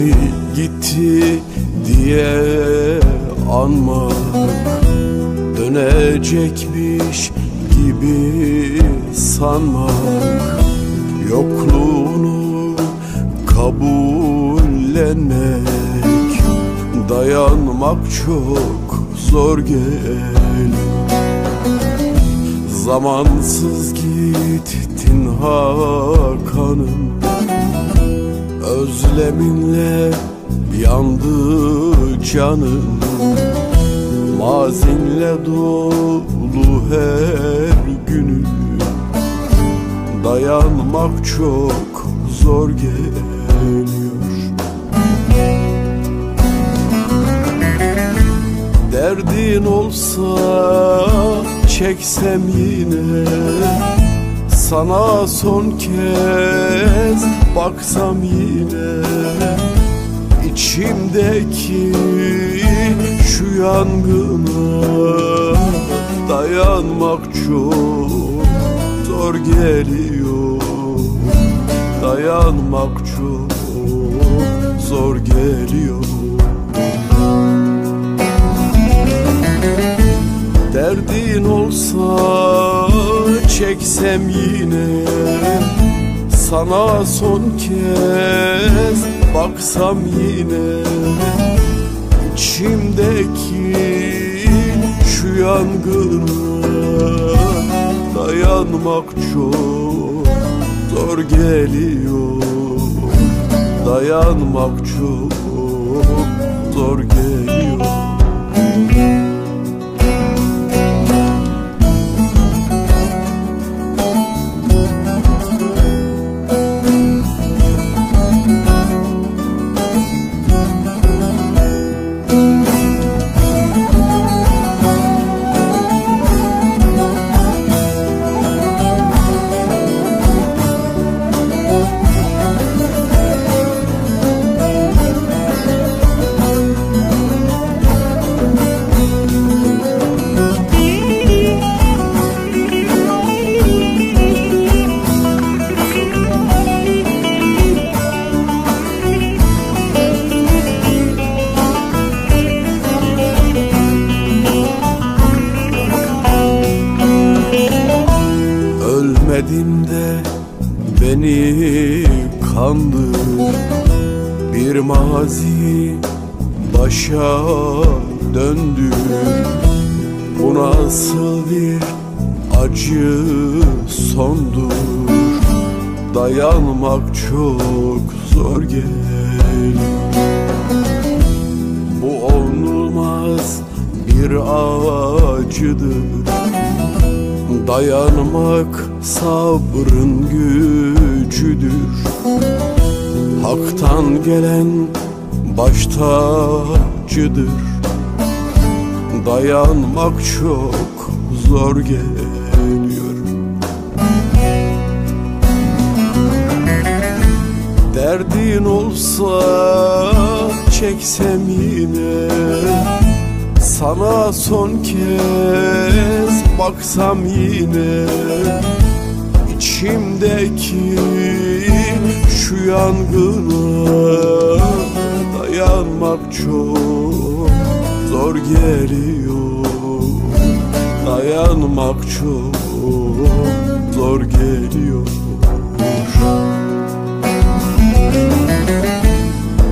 Seni gitti diye anmak Dönecekmiş gibi sanmak Yokluğunu kabullenmek. Dayanmak çok zor gelir Zamansız gittin Hakan'ım Özleminle yandı canım. Mazinle dolu her günü. Dayanmak çok zor geliyor. Derdin olsa çeksem yine Sana son kez baksam yine İçimdeki şu yangına Dayanmak çok zor geliyor. Dayanmak çok zor geliyor. Derdin olsa çeksem yine Sana son kez baksam yine İçimdeki şu yangına Dayanmak çok zor geliyor. Dayanmak çok kandır Bir mazi başa döndü. Bu nasıl bir acı sondur? Dayanmak çok zor gelir Bu olmaz bir acıdır Dayanmak sabrın gücüdür. Hak'tan gelen baş tacıdır Dayanmak çok zor geliyor. Derdin olsa çeksem yine sana son kez baksam yine içimdeki şu yangına Dayanmak çok zor geliyor. Dayanmak çok zor geliyor.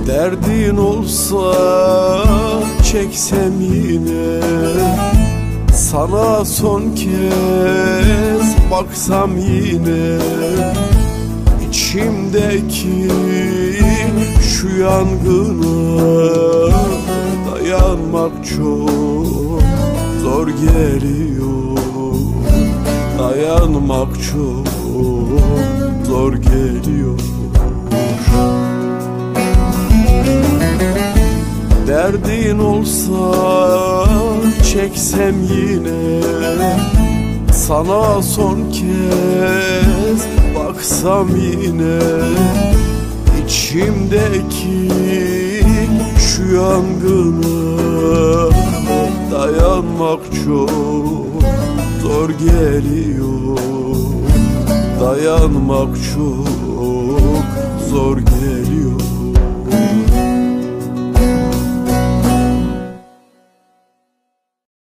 Derdin olsa çeksem yine Sana son kez baksam yine İçimdeki şu yangına Dayanmak çok zor geliyor. Dayanmak çok zor geliyor Derdin olsa çeksem yine. Sana son kez baksam yine. İçimdeki şu yangına Dayanmak çok zor geliyor. Dayanmak çok zor geliyor